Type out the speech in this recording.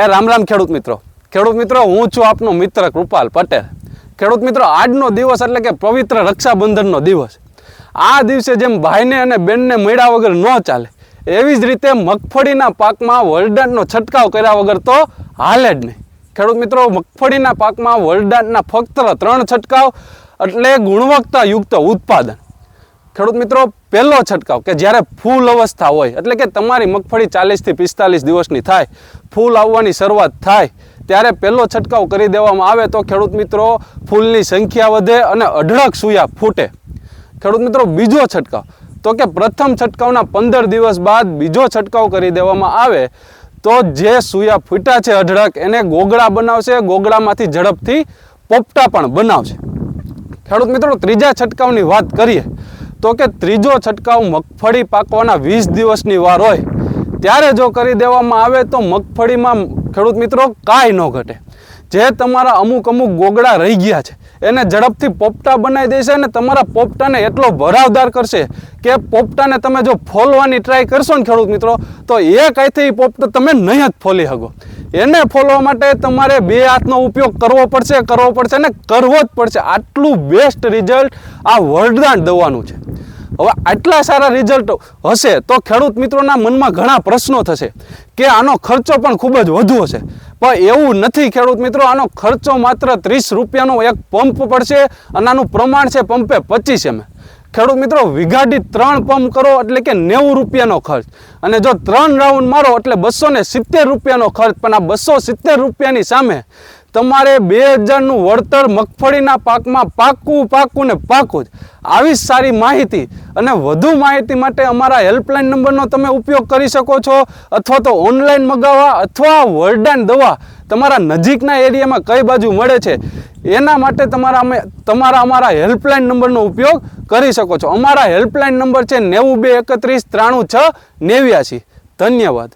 રામ રામ ખેડૂત મિત્રો. ખેડૂત મિત્રો, હું છું આપનો મિત્ર કૃપાલ પટેલ. ખેડૂત મિત્રો, આજનો દિવસ એટલે કે પવિત્ર રક્ષાબંધનનો દિવસ. આ દિવસે જેમ ભાઈને અને બેનને મળ્યા વગર ન ચાલે, એવી જ રીતે મગફળીના પાકમાં વરદાનનો છંટકાવ કર્યા વગર તો હાલે જ નહીં. ખેડૂત મિત્રો, મગફળીના પાકમાં વરદાનના ફક્ત ત્રણ છંટકાવ, એટલે ગુણવત્તાયુક્ત ઉત્પાદન. ખેડૂત મિત્રો, પહેલો છંટકાવ કે જ્યારે ફૂલ અવસ્થા હોય, એટલે કે તમારી મગફળી ચાલીસથી પિસ્તાલીસ દિવસની થાય, ફૂલ આવવાની શરૂઆત થાય, ત્યારે પહેલો છંટકાવ કરી દેવામાં આવે તો ખેડૂત મિત્રો, ફૂલની સંખ્યા વધે અને અઢળક સૂયા ફૂટે. ખેડૂત મિત્રો, બીજો છંટકાવ, તો કે પ્રથમ છંટકાવના પંદર દિવસ બાદ બીજો છંટકાવ કરી દેવામાં આવે, તો જે સૂયા ફૂટ્યા છે અઢળક, એને ગોગળા બનાવશે, ગોગળામાંથી ઝડપથી પોપટા પણ બનાવશે. ખેડૂત મિત્રો, ત્રીજા છંટકાવની વાત કરીએ તો કે ત્રીજો છંટકાવ મગફળી પાકવાના વીસ દિવસની વાર હોય, ત્યારે જો કરી દેવામાં આવે તો મગફળીમાં, ખેડૂત મિત્રો, કાંઈ ન ઘટે. જે તમારા અમુક અમુક ગોગડા રહી ગયા છે, એને ઝડપથી પોપટા બનાવી દેશે અને તમારા પોપટાને એટલો ભરાવદાર કરશે કે પોપટાને તમે જો ફોલવાની ટ્રાય કરશો ને ખેડૂત મિત્રો, તો એ કાંઈથી પોપટા તમે નહીં જ ફોલી શકો. એને ફોલવા માટે તમારે બે હાથનો ઉપયોગ કરવો પડશે કરવો પડશે અને કરવો જ પડશે. આટલું બેસ્ટ રિઝલ્ટ આ વરદાન દવાનું છે. હવે આટલા સારા રિઝલ્ટ હશે તો ખેડૂત મિત્રોના મનમાં ઘણા પ્રશ્નો થશે કે આનો ખર્ચો પણ ખૂબ જ વધુ હશે. પણ એવું નથી ખેડૂત મિત્રો, આનો ખર્ચો માત્ર ત્રીસ રૂપિયાનો એક પંપ પડશે અને આનું પ્રમાણ છે પંપે પચીસ એમ ખેડૂત મિત્રો, વિઘાડી ત્રણ પંપ કરો એટલે કે નેવું રૂપિયાનો ખર્ચ. અને જો ત્રણ રાઉન્ડ મારો એટલે બસો ને સિત્તેર રૂપિયાનો ખર્ચ. પણ આ બસો સિત્તેર રૂપિયાની સામે તમારે બે હજારનું વળતર મગફળીના પાકમાં પાકું પાકું ને પાકું જ. આવી સારી માહિતી અને વધુ માહિતી માટે અમારા હેલ્પલાઇન નંબરનો તમે ઉપયોગ કરી શકો છો. અથવા તો ઓનલાઈન મગાવવા અથવા વરદાન દવા તમારા નજીકના એરિયામાં કઈ બાજુ મળે છે, એના માટે તમારા અમે તમારા અમારા હેલ્પલાઇન નંબરનો ઉપયોગ કરી શકો છો. અમારા હેલ્પલાઇન નંબર છે નેવું બે એકત્રીસ ત્રાણું છ નેવ્યાસી ધન્યવાદ.